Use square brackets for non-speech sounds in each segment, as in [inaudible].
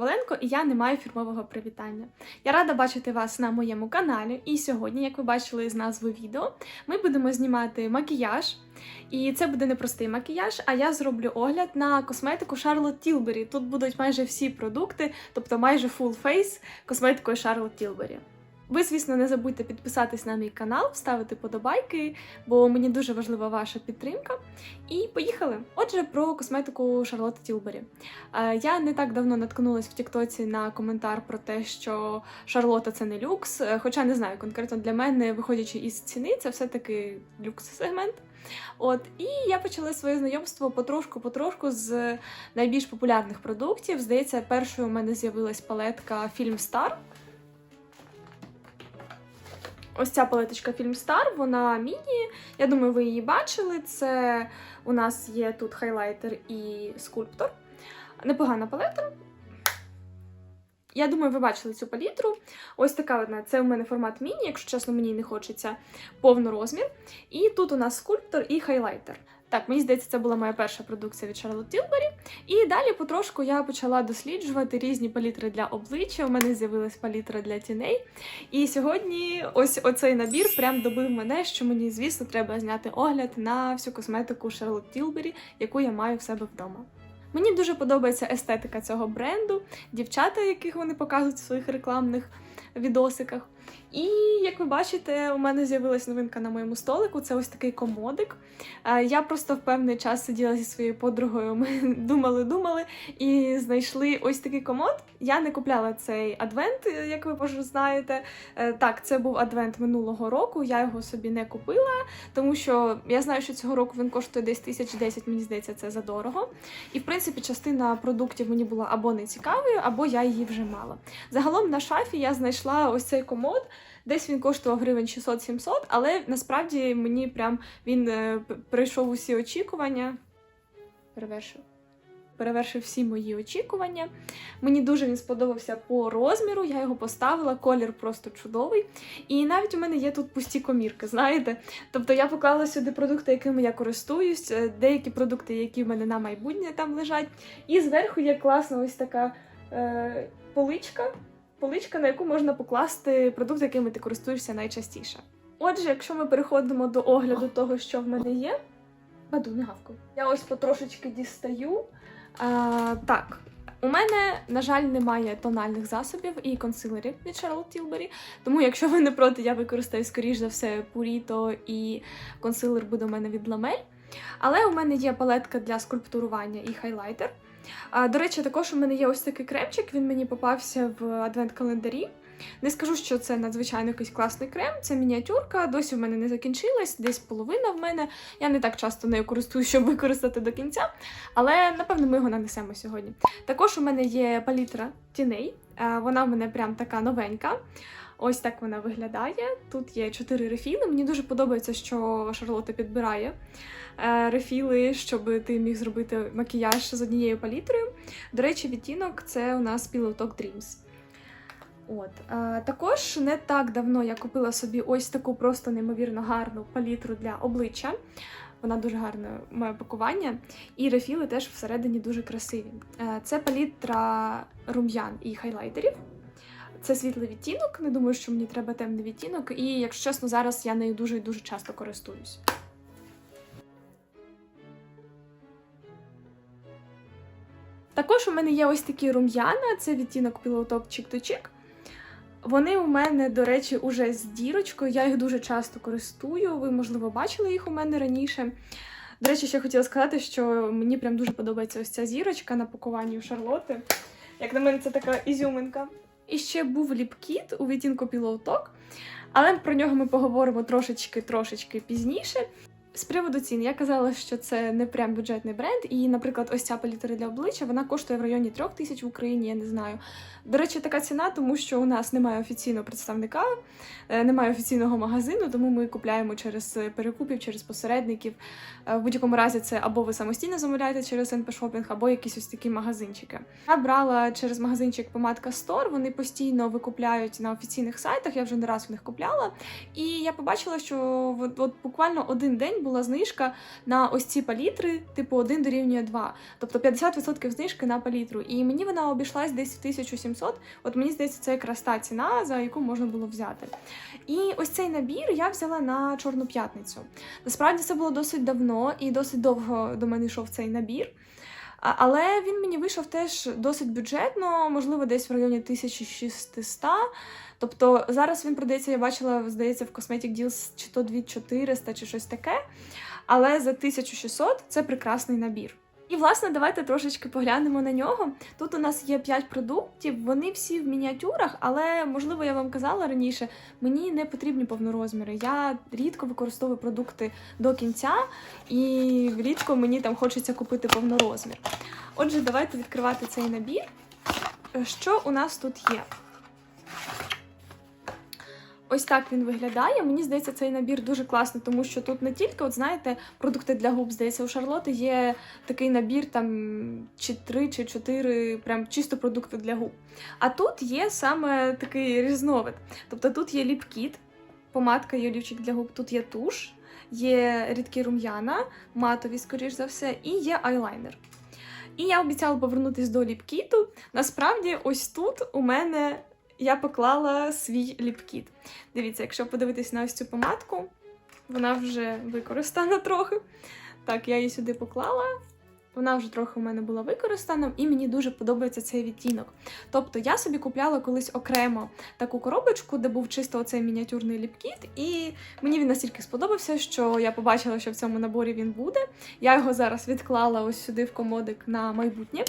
Коваленко, і я не маю фірмового привітання. Я рада бачити вас на моєму каналі. І сьогодні, як ви бачили з назви відео, ми будемо знімати макіяж. І це буде не простий макіяж, а я зроблю огляд на косметику Charlotte Tilbury. Тут будуть майже всі продукти, тобто майже full face косметикою Charlotte Tilbury. Ви, звісно, не забудьте підписатись на мій канал, ставити подобайки, бо мені дуже важлива ваша підтримка. І поїхали! Отже, про косметику Шарлотти Тілбері. Е, Я не так давно наткнулась в Тіктоці на коментар про те, що Шарлота це не люкс. Е, Хоча не знаю, конкретно для мене, виходячи із ціни, це все-таки люкс-сегмент. От, і я почала своє знайомство потрошку-потрошку з найбільш популярних продуктів. Здається, першою у мене з'явилась палетка Film Star. Ось ця палеточка Filmstar, вона міні. Я думаю, ви її бачили. Це у нас є тут хайлайтер і скульптор. Непогана палета. Я думаю, ви бачили цю палітру. Ось така одна. Це у мене формат міні, якщо чесно, мені не хочеться повнорозмір. І тут у нас скульптор і хайлайтер. Так, мені здається, це була моя перша продукція від Charlotte Tilbury. І далі потрошку я почала досліджувати різні палітри для обличчя. У мене з'явилась палітра для тіней. І сьогодні ось оцей набір прям добив мене, що мені, звісно, треба зняти огляд на всю косметику Charlotte Tilbury, яку я маю в себе вдома. Мені дуже подобається естетика цього бренду, дівчата, яких вони показують в своїх рекламних відосиках. І як ви бачите, у мене з'явилась новинка на моєму столику. Це ось такий комодик. Е, Я просто в певний час сиділа зі своєю подругою. Ми [laughs] думали-думали і знайшли ось такий комод. Я не купляла цей адвент, е, як ви може знаєте. Е, Так, це був адвент минулого року. Я його собі не купила, тому що я знаю, що цього року він коштує десь тисяч десять, мені здається, це задорого. І в принципі, частина продуктів мені була або не цікавою, або я її вже мала. Загалом на шафі я знайшла ось цей комод. Десь він коштував гривень 600-700, але насправді мені прям він е, пройшов усі очікування. Перевершив. Перевершив всі мої очікування. Мені дуже він сподобався по розміру, я його поставила, колір просто чудовий. І навіть у мене є тут пусті комірки, знаєте. Тобто я поклала сюди продукти, якими я користуюсь, е, деякі продукти, які в мене на майбутнє там лежать. І зверху є класна ось така е, поличка, поличка, на яку можна покласти продукти, якими ти користуєшся найчастіше. Отже, якщо ми переходимо до огляду того, що в мене є, баду не гавку. Я ось потрошечки дістаю. А, так, у мене, на жаль, немає тональних засобів і консилерів від Charlotte Tilbury, тому якщо ви не проти, я використаю, скоріш за все, Purito і консилер буде у мене від Lamel. Але у мене є палетка для скульптурування і хайлайтер. А, До речі, також у мене є ось такий кремчик, він мені попався в адвент-календарі. Не скажу, що це надзвичайно якийсь класний крем, це мініатюрка, досі в мене не закінчилась, десь половина в мене. Я не так часто нею користуюсь, щоб використати до кінця, але напевно ми його нанесемо сьогодні. Також у мене є палітра тіней, вона в мене прям така новенька. Ось так вона виглядає. Тут є чотири рефіли. Мені дуже подобається, що Шарлота підбирає рефіли, щоб ти міг зробити макіяж з однією палітрою. До речі, відтінок це у нас Pillow Talk Dreams. От. Е, також не так давно я купила собі ось таку просто неймовірно гарну палітру для обличчя. Вона дуже гарне має пакування. І рефіли теж всередині дуже красиві. Е, це палітра рум'ян і хайлайтерів. Це світлий відтінок. Не думаю, що мені треба темний відтінок. І, якщо чесно, зараз я нею дуже і дуже часто користуюсь. Також у мене є ось такі рум'яна, це відтінок Chick. Вони у мене, до речі, уже з дірочкою. Я їх дуже часто користую. Ви, можливо, бачили їх у мене раніше. До речі, ще хотіла сказати, що мені прям дуже подобається ось ця зірочка на пакуванні у Шарлоти. Як на мене, це така ізюминка. І ще був ліпкіт у відтінку Talk, але про нього ми поговоримо трошечки-трошечки пізніше. З приводу цін, я казала, що це не прям бюджетний бренд, і, наприклад, ось ця палітра для обличчя вона коштує в районі трьох тисяч в Україні, я не знаю. До речі, така ціна, тому що у нас немає офіційного представника, е, немає офіційного магазину, тому ми купляємо через перекупів, через посередників. Е, В будь-якому разі це або ви самостійно замовляєте через НП Шопінг, або якісь ось такі магазинчики. Я брала через магазинчик Помадка Store, вони постійно викупляють на офіційних сайтах. Я вже не раз в них купляла. І я побачила, що от, от буквально один день було була знижка на ось ці палітри, типу 1 дорівнює 2. Тобто 50% знижки на палітру. І мені вона обійшлась десь в 1700. От мені здається, це якраз та ціна, за яку можна було взяти. І ось цей набір я взяла на Чорну п'ятницю. Насправді це було досить давно і досить довго до мене йшов цей набір. Але він мені вийшов теж досить бюджетно, можливо, десь в районі 1600. Тобто зараз він продається, я бачила, здається, в Cosmetic Deals чи то 2400, чи щось таке. Але за 1600 це прекрасний набір. І, власне, давайте трошечки поглянемо на нього. Тут у нас є 5 продуктів, вони всі в мініатюрах, але, можливо, я вам казала раніше, мені не потрібні повнорозміри. Я рідко використовую продукти до кінця, і рідко мені там хочеться купити повнорозмір. Отже, давайте відкривати цей набір. Що у нас тут є? Ось так він виглядає. Мені здається, цей набір дуже класний, тому що тут не тільки, от знаєте, продукти для губ, здається, у Шарлоти є такий набір, там чи три, чи чотири, прям чисто продукти для губ. А тут є саме такий різновид. Тобто тут є ліпкіт, помадка і олівчик для губ, тут є туш, є рідкі рум'яна, матові, скоріш за все, і є айлайнер. І я обіцяла повернутися до ліпкіту. Насправді, ось тут у мене я поклала свій ліпкіт. Дивіться, якщо подивитись на ось цю помадку, вона вже використана [laughs] трохи. Так, я її сюди поклала. Вона вже трохи у мене була використана, і мені дуже подобається цей відтінок. Тобто я собі купляла колись окремо таку коробочку, де був чисто оцей мініатюрний ліпкіт, і мені він настільки сподобався, що я побачила, що в цьому наборі він буде. Я його зараз відклала ось сюди в комодик на майбутнє.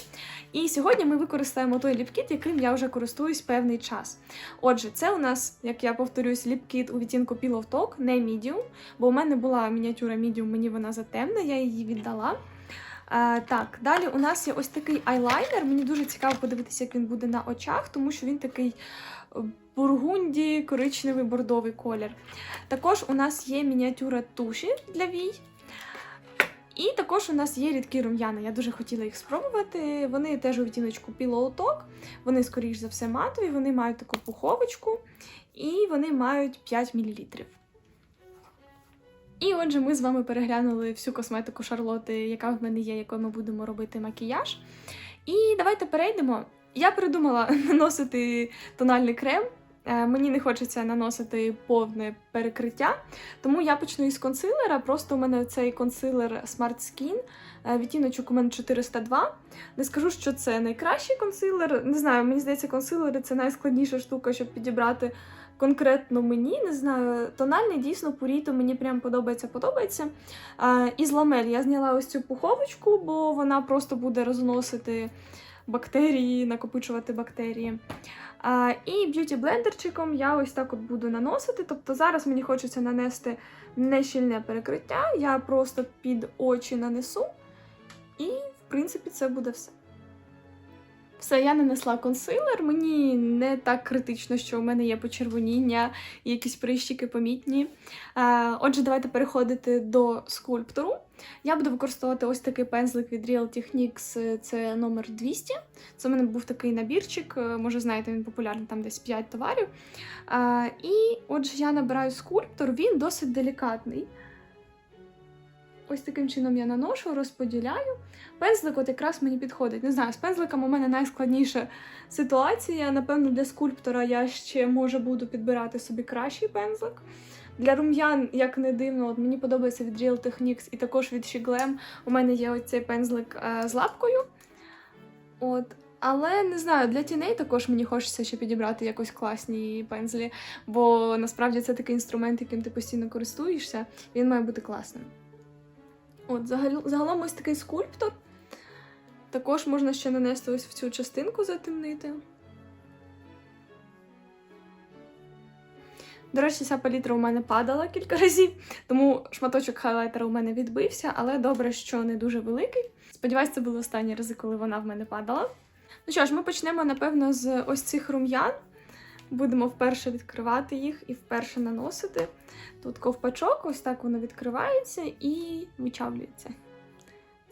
І сьогодні ми використаємо той ліпкіт, яким я вже користуюсь певний час. Отже, це у нас, як я повторюсь, ліпкіт у відтінку Pillow Talk, не Medium, бо у мене була мініатюра Medium, мені вона затемна, я її віддала. Е, так, далі у нас є ось такий айлайнер. Мені дуже цікаво подивитися, як він буде на очах, тому що він такий е, бургунді, коричневий бордовий колір. Також у нас є мініатюра туші для вій. І також у нас є рідкі рум'яна. Я дуже хотіла їх спробувати. Вони теж у відтіночку Talk. Вони, скоріш за все, матові, вони мають таку пуховочку і вони мають 5 мл. І отже, ми з вами переглянули всю косметику Шарлоти, яка в мене є, якою ми будемо робити макіяж. І давайте перейдемо. Я придумала [laughs] наносити тональний крем. Е, Мені не хочеться наносити повне перекриття, тому я почну із консилера. Просто у мене цей консилер Smart Skin. е, Відтіночок у мене 402. Не скажу, що це найкращий консилер. Не знаю, мені здається, консилери це найскладніша штука, щоб підібрати конкретно мені. Не знаю, тональний дійсно пуріто мені прям подобається, подобається. Е, Із ламель я зняла ось цю пуховочку, бо вона просто буде розносити бактерії, накопичувати бактерії. А, і б'юті блендерчиком я ось так от буду наносити. Тобто зараз мені хочеться нанести не щільне перекриття, я просто під очі нанесу, і, в принципі, це буде все. Все, я нанесла консилер. Мені не так критично, що у мене є почервоніння і якісь прищики помітні. Е, Отже, давайте переходити до скульптору. Я буду використовувати ось такий пензлик від Real Techniques, це номер 200. Це в мене був такий набірчик, е, може знаєте, він популярний там десь 5 товарів. І отже, я набираю скульптор, він досить делікатний. Ось таким чином я наношу, розподіляю. Пензлик от якраз мені підходить. Не знаю, з пензликом у мене найскладніша ситуація. Напевно, для скульптора я ще може буду підбирати собі кращий пензлик. Для рум'ян, як не дивно, от мені подобається від Real Techniques і також від She Glam. У мене є ось цей пензлик е, з лапкою. От. Але не знаю, для тіней також мені хочеться ще підібрати якось класні пензлі, бо насправді це такий інструмент, яким ти постійно користуєшся, він має бути класним. От, загал- загалом ось такий скульптор. Також можна ще нанести ось в цю частинку затемнити. До речі, ця палітра у мене падала кілька [laughs] разів, тому шматочок хайлайтера у мене відбився, але добре, що не дуже великий. Сподіваюсь, це були останні рази, коли вона в мене падала. Ну що ж, ми почнемо, напевно, з ось цих рум'ян. Будемо вперше відкривати їх і вперше наносити. Тут ковпачок, ось так воно відкривається і вичавлюється.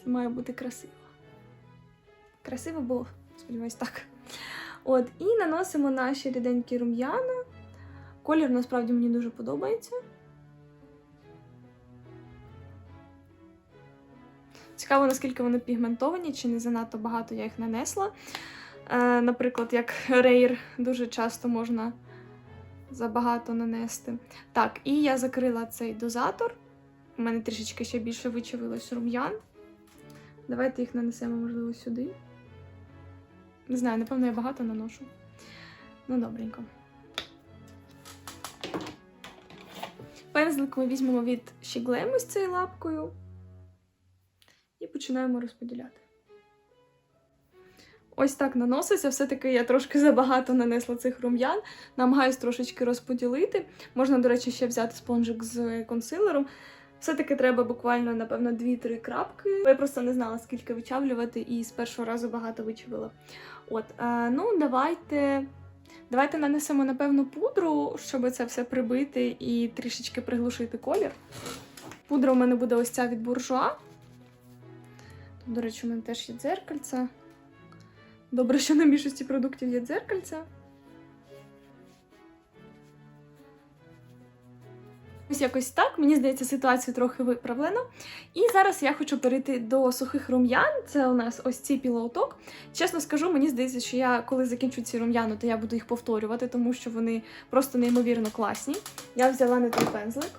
Це має бути красиво. Красиво було, сподіваюсь, так. От, і наносимо наші ріденькі рум'яна. Колір насправді мені дуже подобається. Цікаво, наскільки вони пігментовані, чи не занадто багато я їх нанесла. Е, наприклад, як рейр дуже часто можна забагато нанести. Так, і я закрила цей дозатор. У мене трішечки ще більше вичавилось рум'ян. Давайте їх нанесемо, можливо, сюди. Не знаю, напевно, я багато наношу. Ну, добренько. Пензлик ми візьмемо від Shiglem з цією лапкою і починаємо розподіляти. Ось так наноситься. Все-таки я трошки забагато нанесла цих рум'ян. Намагаюсь трошечки розподілити. Можна, до речі, ще взяти спонжик з консилером. Все-таки треба буквально, напевно, 2-3 крапки. Я просто не знала, скільки вичавлювати, і з першого разу багато вичавила. От, е, ну, давайте. Давайте нанесемо, напевно, пудру, щоб це все прибити і трішечки приглушити колір. Пудра у мене буде ось ця від буржуа. Тут, до речі, у мене теж є дзеркальце. Добре, що на більшості продуктів є дзеркальце. Ось якось так. Мені здається, ситуацію трохи виправлено. І зараз я хочу перейти до сухих рум'ян. Це у нас ось ці пілоуток. Чесно скажу, мені здається, що я коли закінчу ці рум'яни, то я буду їх повторювати, тому що вони просто неймовірно класні. Я взяла не той пензлик.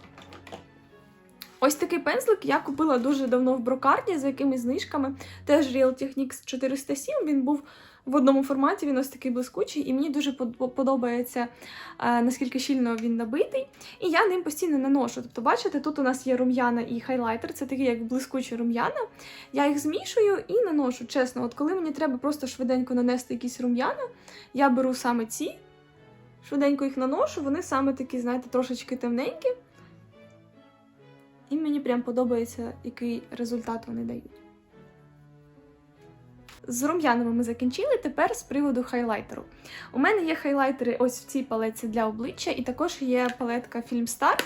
Ось такий пензлик я купила дуже давно в брокарді за якимись знижками. Теж Real Techniques 407. Він був в одному форматі, він ось такий блискучий, і мені дуже подобається, е, наскільки щільно він набитий. І я ним постійно наношу. Тобто, бачите, тут у нас є рум'яна і хайлайтер, це такі як блискучі рум'яна. Я їх змішую і наношу. Чесно, от коли мені треба просто швиденько нанести якісь рум'яна, я беру саме ці, швиденько їх наношу, вони саме такі, знаєте, трошечки темненькі. І мені прям подобається, який результат вони дають. З рум'янами ми закінчили. Тепер з приводу хайлайтеру. У мене є хайлайтери ось в цій палетці для обличчя, і також є палетка Filmstar.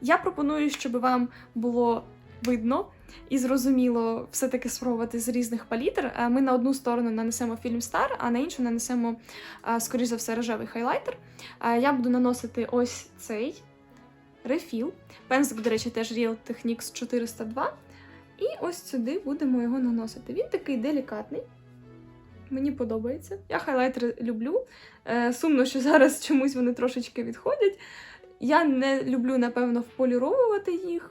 Я пропоную, щоб вам було видно і зрозуміло все-таки спробувати з різних палітр. Е, Ми на одну сторону нанесемо Filmstar, а на іншу нанесемо, е, скоріш за все, рожевий хайлайтер. Е, Я буду наносити ось цей рефіл. Пензлик, до речі, теж Real Techniques 402. І ось сюди будемо його наносити. Він такий делікатний. Мені подобається. Я хайлайтери люблю. Е, сумно, що зараз чомусь вони трошечки відходять. Я не люблю, напевно, вполіровувати їх.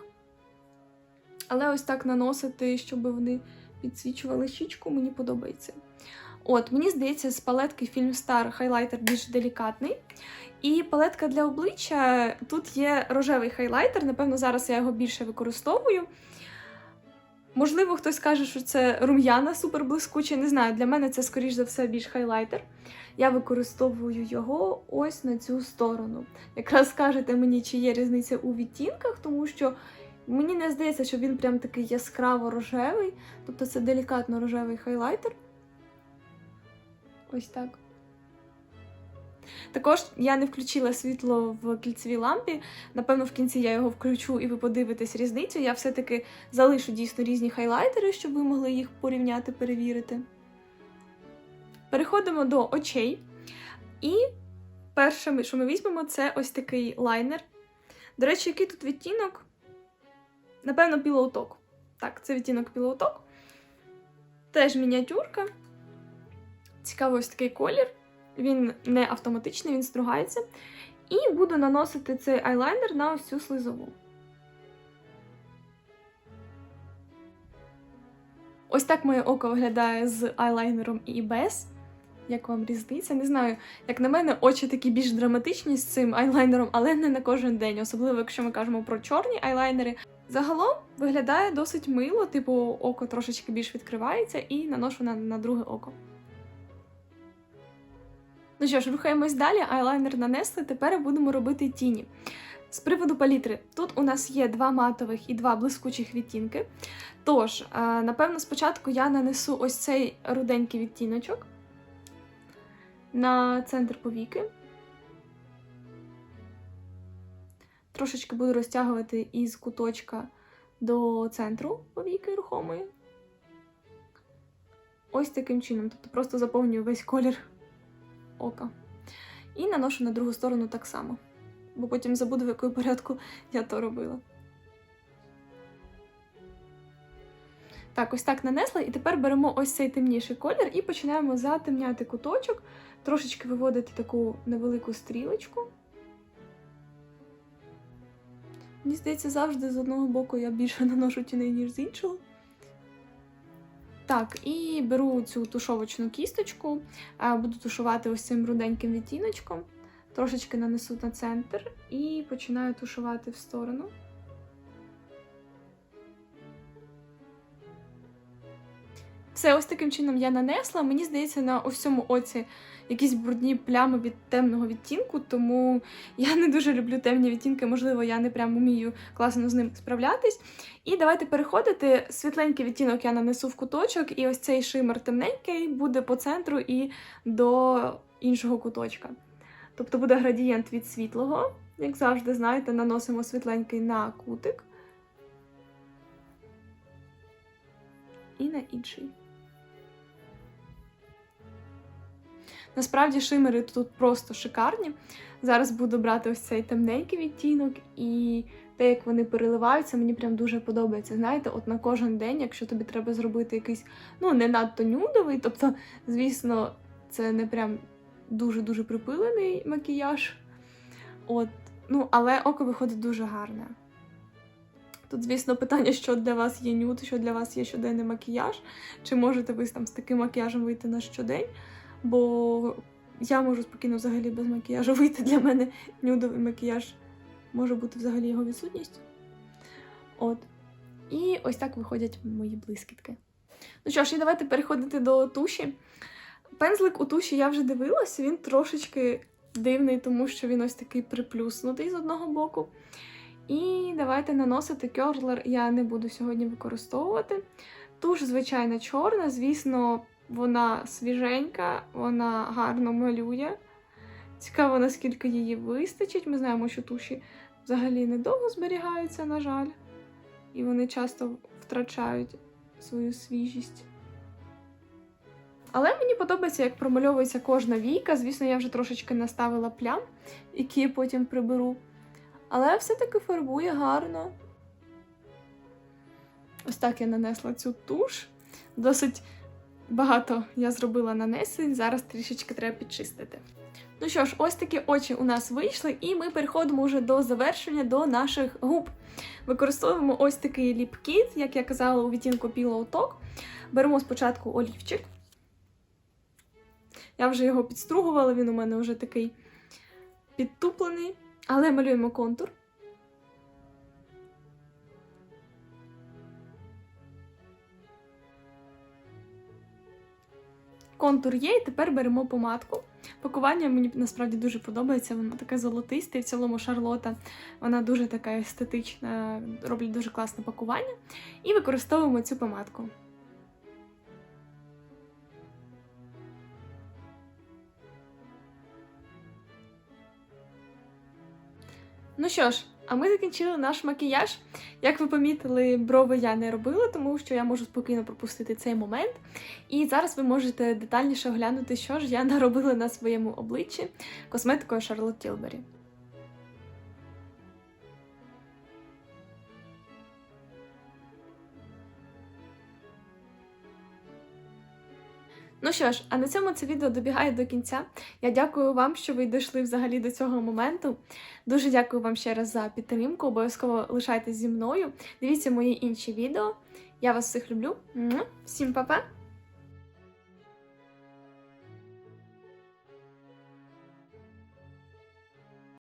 Але ось так наносити, щоб вони підсвічували щічку, мені подобається. От, мені здається, з палетки Filmstar хайлайтер більш делікатний. І палетка для обличчя тут є рожевий хайлайтер. Напевно, зараз я його більше використовую. Можливо, хтось каже, що це рум'яна суперблискуча. Не знаю, для мене це, скоріш за все, більш хайлайтер. Я використовую його ось на цю сторону. Якраз скажете мені, чи є різниця у відтінках, тому що мені не здається, що він прям такий яскраво рожевий. Тобто це делікатно рожевий хайлайтер. Ось так. Також я не включила світло в кільцевій лампі. Напевно, в кінці я його включу і ви подивитесь різницю. Я все-таки залишу дійсно різні хайлайтери, щоб ви могли їх порівняти, перевірити. Переходимо до очей. І перше, що ми візьмемо, це ось такий лайнер. До речі, який тут відтінок? Напевно, пілоуток. Так, це відтінок пілоуток. Теж мініатюрка. Цікавий ось такий колір. Він не автоматичний, він стругається. І буду наносити цей айлайнер на ось цю слизову. Ось так моє око виглядає з айлайнером і без. Як вам різниця? Не знаю, як на мене, очі такі більш драматичні з цим айлайнером, але не на кожен день, особливо якщо ми кажемо про чорні айлайнери. Загалом виглядає досить мило, типу око трошечки більш відкривається і наношу на, на друге око. Ну що ж, рухаємось далі, айлайнер нанесли, тепер будемо робити тіні. З приводу палітри, тут у нас є два матових і два блискучих відтінки. Тож, е, напевно, спочатку я нанесу ось цей руденький відтіночок на центр повіки. Трошечки буду розтягувати із куточка до центру повіки рухомої. Ось таким чином. Тобто просто заповнюю весь колір ока. І наношу на другу сторону так само. Бо потім забуду, в якому порядку я то робила. Так, ось так нанесла, і тепер беремо ось цей темніший колір і починаємо затемняти куточок, трошечки виводити таку невелику стрілочку. Мені здається, завжди з одного боку я більше [laughs] наношу тіней, ніж з іншого. Так, і беру цю тушовочну кісточку, буду тушувати ось цим руденьким відтіночком. Трошечки нанесу на центр і починаю тушувати в сторону. Все, ось таким чином я нанесла. Мені здається, на ось цьому оці якісь брудні плями від темного відтінку, тому я не дуже люблю темні відтінки, можливо, я не прям вмію класно з ним справлятись. І давайте переходити. Світленький відтінок я нанесу в куточок, і ось цей шимер темненький буде по центру і до іншого куточка. Тобто буде градієнт від світлого, як завжди, знаєте, наносимо світленький на кутик. І на інший. Насправді шимери тут просто шикарні. Зараз буду брати ось цей темненький відтінок, і те, як вони переливаються, мені прям дуже подобається. Знаєте, от на кожен день, якщо тобі треба зробити якийсь, ну, не надто нюдовий, тобто, звісно, це не прям дуже-дуже припилений макіяж. От, ну, але око виходить дуже гарне. Тут, звісно, питання, що для вас є нюд, що для вас є щоденний макіяж, чи можете ви там з таким макіяжем вийти на щодень. Бо я можу спокійно взагалі без макіяжу вийти. Для мене нюдовий макіяж може бути взагалі його відсутністю. От. І ось так виходять мої блискітки. Ну що ж, і давайте переходити до туші. Пензлик у туші я вже дивилася, він трошечки дивний, тому що він ось такий приплюснутий з одного боку. І давайте наносити кьорлер я не буду сьогодні використовувати. Туш, звичайно, чорна, звісно, вона свіженька, вона гарно малює. Цікаво, наскільки її вистачить. Ми знаємо, що туші взагалі недовго зберігаються, на жаль, і вони часто втрачають свою свіжість. Але мені подобається, як промальовується кожна війка. Звісно, я вже трошечки наставила плям, які я потім приберу. Але все-таки фарбує гарно. Ось так я нанесла цю туш. Досить багато я зробила нанесень, зараз трішечки треба підчистити. Ну що ж, ось такі очі у нас вийшли, і ми переходимо вже до завершення до наших губ. Використовуємо ось такий ліпкіт, як я казала, у відтінку Pillow Talk. Беремо спочатку олівчик. Я вже його підстругувала, він у мене вже такий підтуплений. Але малюємо контур. Контур є, і тепер беремо помадку. Пакування мені насправді дуже подобається, воно таке золотисте, в цілому Шарлота, вона дуже така естетична, роблять дуже класне пакування. І використовуємо цю помадку. Ну що ж, а ми закінчили наш макіяж. Як ви помітили, брови я не робила, тому що я можу спокійно пропустити цей момент. І зараз ви можете детальніше оглянути, що ж я наробила на своєму обличчі косметикою Charlotte Tilbury. Ну що ж, а на цьому це відео добігає до кінця. Я дякую вам, що ви дійшли взагалі до цього моменту. Дуже дякую вам ще раз за підтримку. Обов'язково лишайтесь зі мною. Дивіться мої інші відео. Я вас всіх люблю. Всім па-па!